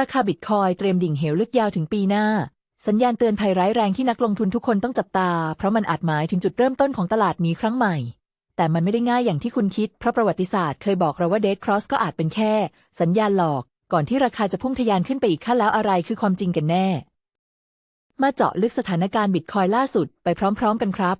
ราคาบิตคอยเตรียมดิ่งเหวลึกยาวถึงปีหน้า สัญญาณเตือนภัยร้ายแรงที่นักลงทุนทุกคนต้องจับตา เพราะมันอาจหมายถึงจุดเริ่มต้นของตลาดมีครั้งใหม่ แต่มันไม่ได้ง่ายอย่างที่คุณคิด เพราะประวัติศาสตร์เคยบอกเราว่าเดทครอสก็อาจเป็นแค่ สัญญาณหลอก ก่อนที่ราคาจะพุ่งทะยานขึ้นไปอีกขั้นแล้วอะไรคือความจริงกันแน่ มาเจาะลึกสถานการณ์บิตคอยล่าสุดไปพร้อม ๆ กันครับ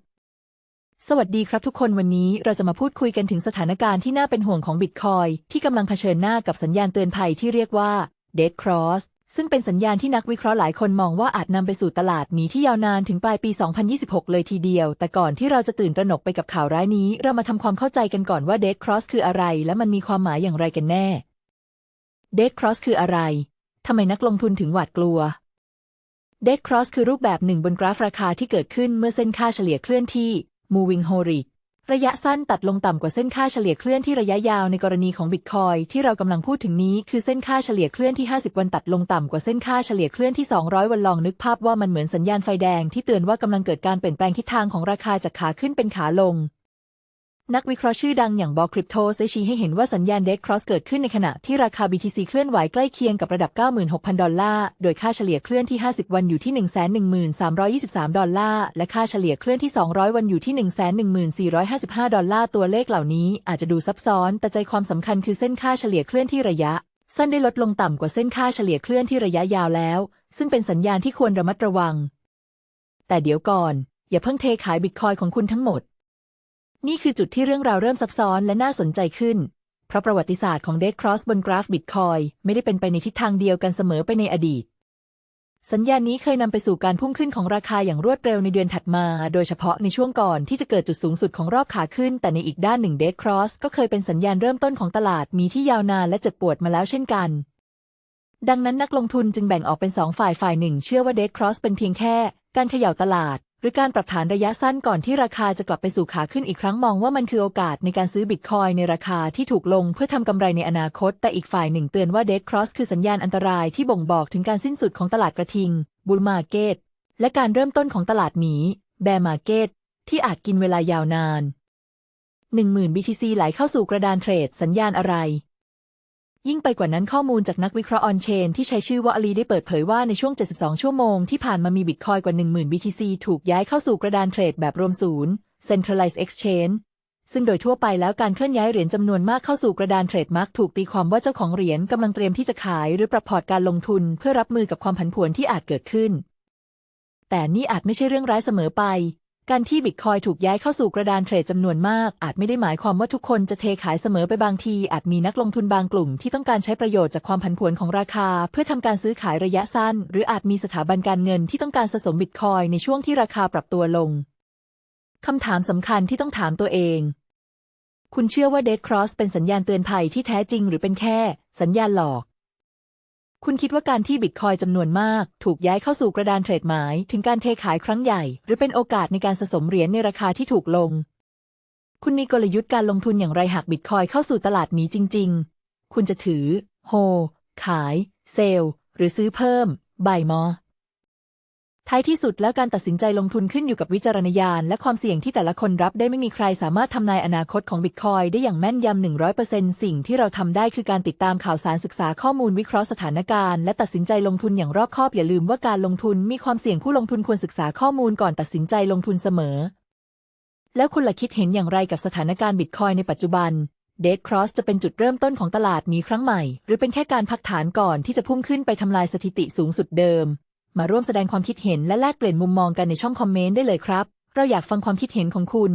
สวัสดีครับทุกคนวันนี้เราจะมาพูดคุยกันถึงสถานการณ์ที่น่าเป็นห่วงของบิตคอยที่กำลังเผชิญหน้ากับสัญญาณเตือนภัยที่เรียกว่า Dead Cross ซึ่งเป็นสัญญาณที่นักวิเคราะห์หลายคนมองว่าอาจนำไปสู่ตลาดหมีที่ยาวนานถึงปลายปี 2026 เลยทีเดียว แต่ก่อนที่เราจะตื่นตระหนกไปกับข่าวร้ายนี้ เรามาทำความเข้าใจกันก่อนว่า Dead Cross คืออะไร และมันมีความหมายอย่างไรกันแน่ Dead Cross คืออะไรทำไมนักลงทุนถึงหวาดกลัว Dead Cross คือรูปแบบหนึ่งบนกราฟราคาที่เกิดขึ้นเมื่อเส้นค่าเฉลี่ยเคลื่อนที่ Moving Average ระยะสั้นตัดลงต่ำกว่าเส้นค่าเฉลี่ยเคลื่อนที่ระยะยาวในกรณีของบิตคอยที่เรากำลังพูดถึงนี้คือเส้นค่าเฉลี่ยเคลื่อนที่ 50 วันตัดลงต่ำกว่าเส้นค่าเฉลี่ยเคลื่อนที่ 200 วันลองนึกภาพว่ามันเหมือนสัญญาณไฟแดงที่เตือนว่ากำลังเกิดการเปลี่ยนแปลงทิศทางของราคาจากขาขึ้นเป็นขาลง นักวิเคราะห์ชื่อดังอย่างบอคริปโตได้ชี้ให้เห็นว่าสัญญาณเด d ครอสเกิดขึ้นในขณะที่ราคา BTC เคลื่อนไหวใกล้เคียงกับระดับ 96,000 ดอลลาร์ โดยค่าเฉลี่ยเคลื่อนที่ 50 วันอยู่ที่ 113,323 ดอลลาร์ และค่าเฉลี่ยเคลื่อนที่ 200 วันอยู่ที่ 114,455 ดอลลาร์ ตัวเลขเหล่านี้อาจจะดูซับซ้อน แต่ใจความสำคัญคือเส้นค่าเฉลี่ยเคลื่อนที่ระยะ สั้นได้ลดลงต่ำกว่าเส้นค่าเฉลี่ยเคลื่อนที่ระยะยาวแล้ว ซึ่งเป็นสัญญาณที่ควรระมัดระวัง แต่เดี๋ยวก่อน อย่าเพิ่งเทขายบิตคอยของคุณทั้งหมด นี่คือจุดที่เรื่องราวเริ่มซับซ้อนและน่าสนใจขึ้น เพราะประวัติศาสตร์ของเด d ครอสบนกราฟบิตคอยไม่ได้เป็นไปในทิศทางเดียวกันเสมอไปในอดีต สัญญาณนี้เคยนำไปสู่การพุ่งขึ้นของราคาอย่างรวดเร็วในเดือนถัดมา โดยเฉพาะในช่วงก่อนที่จะเกิดจุดสูงสุดของรอบขาขึ้น แต่ในอีกด้านหนึ่งเด d ครอสก็เคยเป็นสัญญาณเริ่มต้นของตลาดมีที่ยาวนานและเจ็บปวดมาแล้วเช่นกันดังนั้นนักลงทุนจึงแบ่งออกเป็นสองฝ่ายฝ่ายหนึ่ง เชื่อว่าเด d ครอสเป็นเพียงแค่ การเขย่าตลาด รือการปรับฐานระยะสั้นก่อนที่ราคาจะกลับไปสู่ขาขึ้นอีกครั้งมองว่ามันคือโอกาสในการซื้อบิตคอยในราคาที่ถูกลงเพื่อทำกำไรในอนาคต แต่อีกฝ่ายหนึ่งเตือนว่าเด d ครอสคือสัญญาณอันตรายที่บ่งบอกถึงการสิ้นสุดของตลาดกระทิงบุลมาเก็ตและการเริ่มต้นของตลาดหมี แบร์มาเก็ตที่อาจกินเวลายาวนาน 10,000 BTC ไหลเข้าสู่กระดานเทรดสัญญาณอะไร ยิ่งไปกว่านั้นข้อมูลจากนักวิเคราะห์ออนเชนที่ใช้ชื่อว่าอลีได้เปิดเผยว่าในช่วง 72 ชั่วโมงที่ผ่านมามีบิตคอยกว่า 10,000 BTC ถูกย้ายเข้าสู่กระดานเทรดแบบรวมศูนย์ Centralized Exchange ซึ่งโดยทั่วไปแล้วการเคลื่อนย้ายเหรียญจำนวนมากเข้าสู่กระดานเทรดมักถูกตีความว่าเจ้าของเหรียญกำลังเตรียมที่จะขายหรือปรับพอร์ตการลงทุนเพื่อรับมือกับความผันผวนที่อาจเกิดขึ้น แต่นี่อาจไม่ใช่เรื่องร้ายเสมอไป การที่บิตคอยถูกย้ายเข้าสู่กระดานเทรดจำนวนมาก อาจไม่ได้หมายความว่าทุกคนจะเทขายเสมอไปบางที อาจมีนักลงทุนบางกลุ่มที่ต้องการใช้ประโยชน์จากความผันผวนของราคา เพื่อทำการซื้อขายระยะสั้น หรืออาจมีสถาบันการเงินที่ต้องการสะสมบิตคอยในช่วงที่ราคาปรับตัวลงคำถามสำคัญที่ต้องถามตัวเอง คุณเชื่อว่าเด d ครอสเป็นสัญญาณเตือนภัยที่แท้จริงหรือเป็นแค่ สัญญาณหลอก คุณคิดว่าการที่บิตคอยจำนวนมาก ถูกย้ายเข้าสู่กระดานเทรดหมาย ถึงการเทขายครั้งใหญ่ หรือเป็นโอกาสในการสะสมเหรียญในราคาที่ถูกลง คุณมีกลยุทธ์การลงทุนอย่างไรหากบิตคอยเข้าสู่ตลาดมีจริง ๆ คุณจะถือ โฮ ขาย เซลล์หรือซื้อเพิ่ม บายมอ ท้ายที่สุดแล้วการตัดสินใจลงทุนขึ้นอยู่กับวิจารณญาณและความเสี่ยงที่แต่ละคนรับได้ไม่มีใครสามารถทำนายอนาคตของบิตคอยได้อย่างแม่นยำ100%สิ่งที่เราทำได้คือการติดตามข่าวสารศึกษาข้อมูลวิเคราะห์สถานการณ์และตัดสินใจลงทุนอย่างรอบคอบอย่าลืมว่าการลงทุนมีความเสี่ยงผู้ลงทุนควรศึกษาข้อมูลก่อนตัดสินใจลงทุนเสมอ แล้วคุณล่ะคิดเห็นอย่างไรกับสถานการณ์บิตคอยในปัจจุบันเด d ครอสจะเป็นจุดเริ่มต้นของตลาดมีครั้งใหม่ หรือเป็นแค่การพักฐานก่อนที่จะพุ่งขึ้นไปทำลายสถิติสูงสุดเดิม มาร่วมแสดงความคิดเห็นและแลกเปลี่ยนมุมมองกันในช่องคอมเมนต์ได้เลยครับ เราอยากฟังความคิดเห็นของคุณ